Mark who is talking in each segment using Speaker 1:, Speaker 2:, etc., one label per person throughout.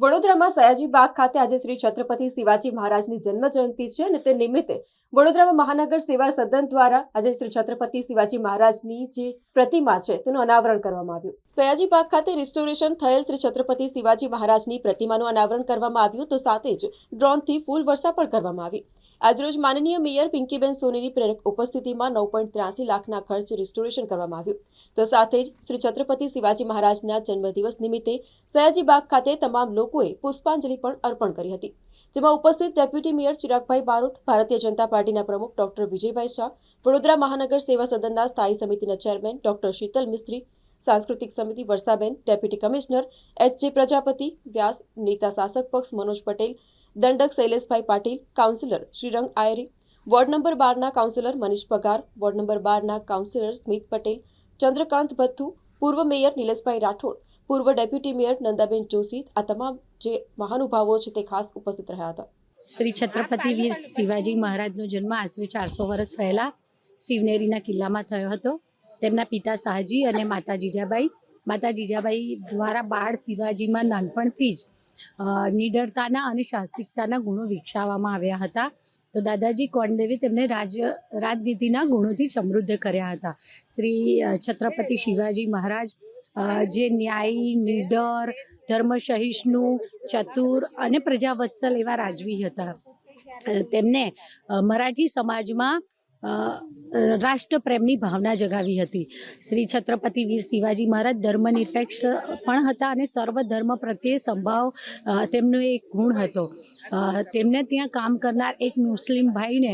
Speaker 1: વડોદરામાં સયાજી બાગ ખાતે આજે શ્રી છત્રપતિ શિવાજી મહારાજની જન્મ જયંતિ છે અને તે નિમિત્તે વડોદરામાં મહાનગર સેવા સદન દ્વારા આજે શ્રી છત્રપતિ શિવાજી મહારાજની જે પ્રતિમા છે તેનું અનાવરણ કરવામાં આવ્યું. સયાજી બાગ ખાતે રિસ્ટોરેશન થયેલ શ્રી છત્રપતિ શિવાજી મહારાજની પ્રતિમાનું અનાવરણ કરવામાં આવ્યું. તો સાથે જ ડ્રોનથી ફૂલ વર્ષા પણ કરવામાં આવી. આજરોજ માનનીય મેયર પિંકીબેન સોનીની પ્રેરક ઉપસ્થિતિમાં નવ પોઈન્ટ ત્રાસી લાખના ખર્ચ રિસ્ટોરેશન કરવામાં આવ્યું. તો સાથે જ શ્રી છત્રપતિ શિવાજી મહારાજના જન્મદિવસ નિમિત્તે સયાજી બાગ ખાતે તમામ લોકોએ પુષ્પાંજલિ પણ અર્પણ કરી હતી. જેમાં ઉપસ્થિત ડેપ્યુટી મેયર ચિરાગભાઈ બારોટ, ભારતીય જનતા પાર્ટીના પ્રમુખ ડોક્ટર વિજયભાઈ શાહ, વડોદરા મહાનગર સેવા સદનના સ્થાયી સમિતિના ચેરમેન ડોક્ટર શીતલ મિસ્ત્રી સાંસ્કૃતિક સમિતિ વર્ષાબેન ડેપ્યુટી કમિશનર એચ જે પ્રજાપતિ, વ્યાસ, નેતા શાસક પક્ષ મનોજ પટેલ, દંડક Shaileshbhai Patil, councillor Shrirang Ayari, ward number બારના councillor Manish Pagar, ward number બારના કાઉન્સિલર સ્મિત પટેલ, ચંદ્રકાંત ભથ્થુ, પૂર્વ મેયર નિલેશભાઈ રાઠોડ, પૂર્વ ડેપ્યુટી મેયર નંદાબેન જોશી, આ તમામ જે મહાનુભાવો છે તે ખાસ ઉપસ્થિત રહ્યા હતા.
Speaker 2: શ્રી છત્રપતિ વીર શિવાજી મહારાજનો જન્મ આશરે ચારસો વર્ષ પહેલાં શિવનેરીના કિલ્લામાં થયો હતો. તેમના પિતા શાહજી અને માતા જીજાબાઈ. માતા જીજાબાઈ દ્વારા બાળ શિવાજીમાં નાનપણથી જ નિડરતાના અને સાહસિકતાના ગુણો વિકસાવવામાં આવ્યા હતા. તો દાદાજી કોંડદેવે તેમને રાજ, રાજનીતિના ગુણોથી સમૃદ્ધ કર્યા હતા. શ્રી છત્રપતિ શિવાજી મહારાજ જે ન્યાયી, નિડર, ધર્મસહિષ્ણુ, ચતુર અને પ્રજાવત્સલ એવા રાજવી હતા. તેમને મરાઠી સમાજમાં રાષ્ટ્રપ્રેમની ભાવના જગાવી હતી. શ્રી છત્રપતિ વીર શિવાજી મહારાજ ધર્મનિરપેક્ષ પણ હતા અને સર્વ ધર્મ પ્રત્યે સંભાવ તેમનો એક ગુણ હતો. તેમને ત્યાં કામ કરનાર એક મુસ્લિમ ભાઈને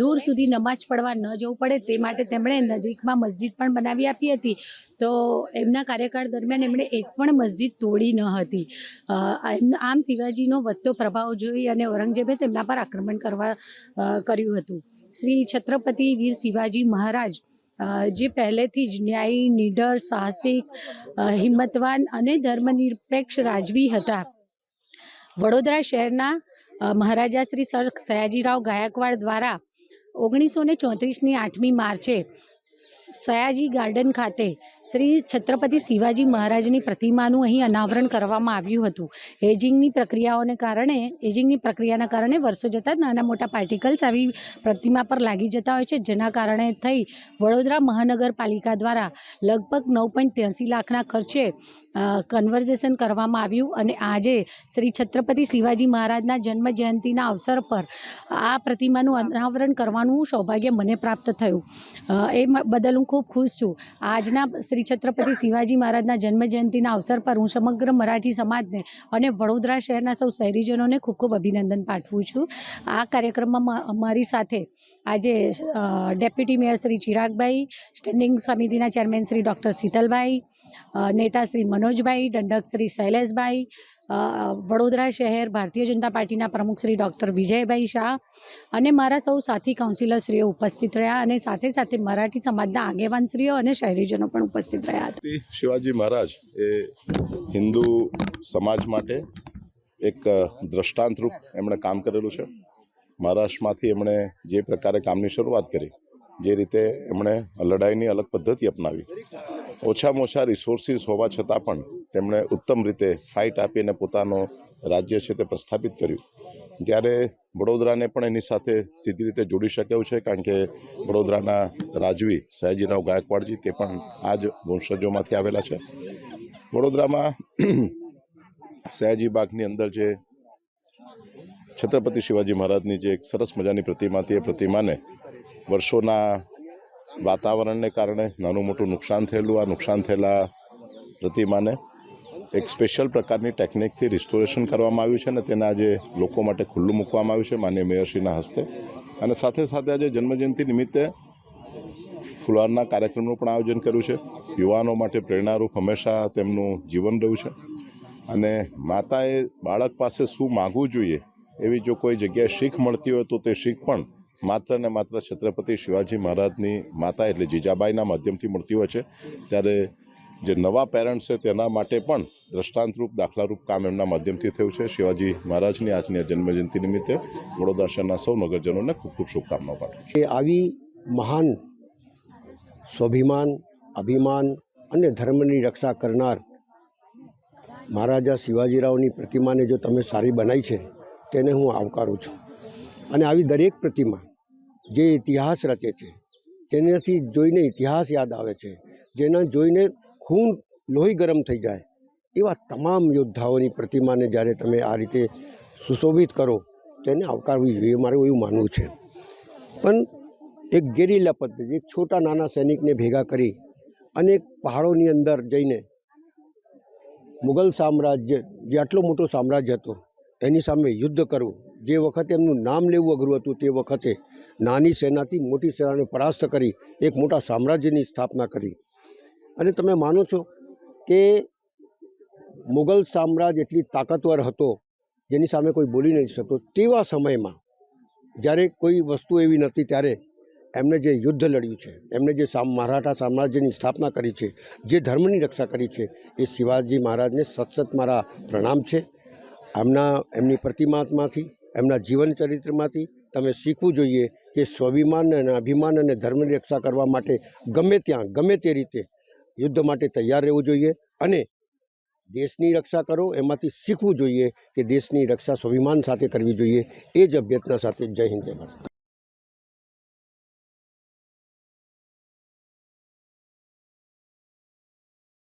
Speaker 2: દૂર સુધી નમાજ પડવા ન જવું પડે તે માટે તેમણે નજીકમાં મસ્જિદ પણ બનાવી આપી હતી. તો એમના કાર્યકાળ દરમિયાન એમણે એક પણ મસ્જિદ તોડી ન હતી. આમ શિવાજીનો વધતો પ્રભાવ જોઈ અને ઔરંગઝેબે તેમના પર આક્રમણ કરવા કર્યું હતું. શ્રી છત્રપતિ વીર શિવાજી મહારાજ જે પહેલેથી જ ન્યાયી, નીડર, સાહસિક હિંમતવાન અને ધર્મનિરપેક્ષ રાજવી હતા. વડોદરા શહેરના મહારાજા શ્રી સર સયાજીરાવ ગાયકવાડ દ્વારા ઓગણીસો ને ચોત્રીસની આઠમી માર્ચે સયાજી ગાર્ડન ખાતે શ્રી છત્રપતિ શિવાજી મહારાજની પ્રતિમાનું અહીં અનાવરણ કરવામાં આવ્યું હતું. એજિંગની પ્રક્રિયાઓને કારણે, એજિંગની પ્રક્રિયાના કારણે વર્ષો જતાં નાના મોટા પાર્ટિકલ્સ આવી પ્રતિમા પર લાગી જતા હોય છે, જેના કારણે થઈ વડોદરા મહાનગરપાલિકા દ્વારા લગભગ નવ પોઈન્ટ ત્યાંસી લાખના ખર્ચે કન્વર્ઝેશન કરવામાં આવ્યું અને આજે શ્રી છત્રપતિ શિવાજી મહારાજના જન્મ જયંતિના અવસર પર આ પ્રતિમાનું અનાવરણ કરવાનું સૌભાગ્ય મને પ્રાપ્ત થયું. એ બદલ હું ખૂબ ખુશ છું. આજના શ્રી છત્રપતિ શિવાજી મહારાજના જન્મ જયંતિના અવસર પર હું સમગ્ર મરાઠી સમાજને અને વડોદરા શહેરના સૌ શહેરીજનોને ખૂબ ખૂબ અભિનંદન પાઠવું છું. આ કાર્યક્રમમાં અમારી સાથે આજે deputy mayor Shri Chiragbhai, standing સમિતિના ચેરમેન શ્રી ડૉક્ટર શીતલભાઈ નેતા શ્રી મનોજભાઈ, દંડક શ્રી શૈલેષભાઈ વડોદરા શહેર ભારતીય જનતા પાર્ટીના પ્રમુખ શ્રી ડૉક્ટર વિજયભાઈ શાહ અને મારા સૌ સાથી કાઉન્સિલરશ્રીઓ ઉપસ્થિત રહ્યા અને સાથે સાથે મરાઠી સમાજના આગેવાનશ્રીઓ અને શહેરીજનો પણ ઉપસ્થિત રહ્યા હતા.
Speaker 3: શિવાજી મહારાજ એ હિન્દુ સમાજ માટે એક દ્રષ્ટાંતરૂપ એમણે કામ કરેલું છે. મહારાષ્ટ્રમાંથી એમણે જે પ્રકારે કામની શરૂઆત કરી, જે રીતે એમણે લડાઈની અલગ પદ્ધતિ અપનાવી ઓછામાં ઓછા રિસોર્સિસ હોવા છતાં પણ તેમણે ઉત્તમ રીતે ફાઇટ આપીને પોતાનો રાજ્ય છે તે પ્રસ્થાપિત કર્યું. ત્યારે વડોદરાને પણ એની સાથે સીધી રીતે જોડી શક્યું છે કારણ કે વડોદરાના રાજવી સયાજીરાવ ગાયકવાડજી તે પણ આ જ વંશજોમાંથી આવેલા છે. વડોદરામાં સયાજી બાગની અંદર જે છત્રપતિ શિવાજી મહારાજની જે એક સરસ મજાની પ્રતિમા હતી એ પ્રતિમાને વર્ષોના વાતાવરણને કારણે નાનું મોટું નુકસાન થયેલું, આ નુકસાન થયેલા પ્રતિમાને એક સ્પેશિયલ પ્રકારની ટેકનિકથી રિસ્ટોરેશન કરવામાં આવ્યું છે અને તેને આજે લોકો માટે ખુલ્લું મૂકવામાં આવ્યું છે માન્ય મેયરશ્રીના હસ્તે. અને સાથે સાથે આજે જન્મજયંતિ નિમિત્તે ફુલવારના કાર્યક્રમનું પણ આયોજન કર્યું છે. યુવાનો માટે પ્રેરણારૂપ હંમેશા તેમનું જીવન રહ્યું છે. અને માતાએ બાળક પાસે શું માગવું જોઈએ એવી જો કોઈ જગ્યાએ શીખ મળતી હોય તો તે શીખ પણ માત્ર ને માત્ર છત્રપતિ શિવાજી મહારાજની માતા એટલે જીજાબાઈના માધ્યમથી મળતી હોય છે. ત્યારે જે નવા પેરેન્ટ્સ છે તેના માટે પણ દ્રષ્ટાંતરૂપ, દાખલારૂપ કામ એમના માધ્યમથી થયું છે. શિવાજી મહારાજની આજની જન્મજયંતિ નિમિત્તે વડોદરા શહેરના સૌ નગરજનોને ખૂબ ખૂબ શુભકામનાઓ પાઠવું
Speaker 4: એ આવી મહાન સ્વાભિમાન, અભિમાન અને ધર્મની રક્ષા કરનાર મહારાજા શિવાજીરાવની પ્રતિમાને જો તમે સારી બનાવી છે, તેને હું આવકારું છું. અને આવી દરેક પ્રતિમા જે ઇતિહાસ રચે છે, તેનાથી જોઈને ઇતિહાસ યાદ આવે છે, જેના જોઈને ખૂન લોહી ગરમ થઈ જાય, એવા તમામ યોદ્ધાઓની પ્રતિમાને જ્યારે તમે આ રીતે સુશોભિત કરો, તેને આવકારવી જોઈએ મારું એવું માનવું છે. પણ એક ગેરીલા પદ્ધતિ, એક છોટા નાના સૈનિકને ભેગા કરી અને એક પહાડોની અંદર જઈને મુગલ સામ્રાજ્ય, જે આટલો મોટો સામ્રાજ્ય હતો, એની સામે યુદ્ધ કરવું જે વખતે એમનું નામ લેવું અઘરું હતું તે વખતે નાની સેનાથી મોટી સેનાને પરાસ્ત કરી એક મોટા સામ્રાજ્યની સ્થાપના કરી. અને તમે માનો છો કે મુગલ સામ્રાજ્ય એટલી તાકાતવર હતો, જેની સામે કોઈ બોલી નહીં શકતો, તેવા સમયમાં જ્યારે કોઈ વસ્તુ એવી નથી ત્યારે એમણે જે યુદ્ધ લડ્યું છે એમણે જે મરાઠા સામ્રાજ્યની સ્થાપના કરી છે, જે ધર્મની રક્ષા કરી છે, એ શિવાજી મહારાજને સતસત મારા પ્રણામ છે. એમના, એમની પ્રતિમામાંથી એમના જીવન ચરિત્રમાંથી તમે શીખવું જોઈએ કે સ્વાભિમાન અને અભિમાન અને ધર્મની રક્ષા કરવા માટે ગમે ત્યાં, ગમે તે રીતે યુદ્ધ માટે તૈયાર રહેવું જોઈએ અને દેશની રક્ષા કરો. એમાંથી શીખવું જોઈએ કે દેશની રક્ષા સ્વાભિમાન સાથે કરવી જોઈએ. એ જ અભ્યર્થના સાથે જય હિન્દ, જય ભારત.